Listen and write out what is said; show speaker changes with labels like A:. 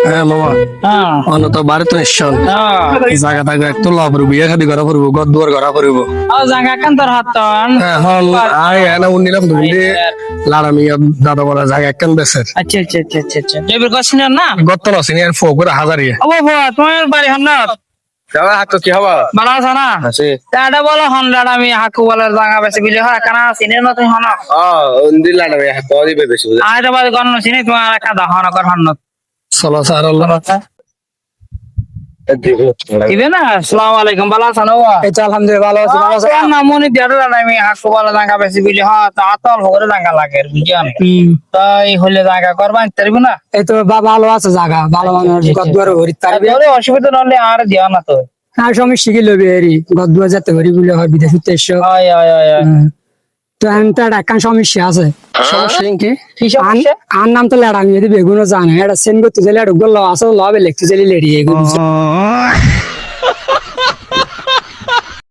A: হ্যাঁ মামা।
B: হ্যাঁ।
A: অন্য তো বাড়িতে নিশ্চল
B: হ্যাঁ।
A: জায়গা থাকবে একটু লাভ করব বিয়ে খাদি করা করব ঘর দুয়ার করা করব
B: ও কান তোর হাত তন
A: এখন আয় এনা উন্নিলাম দুন্দি লাড়ামি দাদা বলা জায়গা একখান বেসের
B: আচ্ছা আচ্ছা আচ্ছা আচ্ছা আচ্ছা। জয়বীর কছিন না?
A: গত না সিনিয়র ফো করে হাজারিয়ে
B: ও বাবা তোমার বাড়ি হন না
A: দাদা হাত কি হবা?
B: ভালো আছো না?
A: আছে।
B: এটা বলো হন্ডার আমি হাকু বলে জাঙ্গা বেশি বিলে। হয় কানা চিনে না তুমি হন
A: আ উন্দি লাড়ামি হাত দিবে বেশি
B: আইটা বাড়ি গণ চিনি তোমার একটা দহন কর হন
A: চলো স্যার
B: হয় অসুবিধা নহলে আর না তো।
C: আর সমস্যা কি লবি যেতে বলে হয় বিদেশ উদ্দেশ্য
B: হয় হয় হয় হয়।
C: তো সমস্যা আছে?
A: কি?
C: আর নাম তো লেডা আমি যদি বেগুনো জানে এটা সেন করতে চাইলে এটা গোল্লা আছে ল বেলেগ গেলে লেডি এগুলো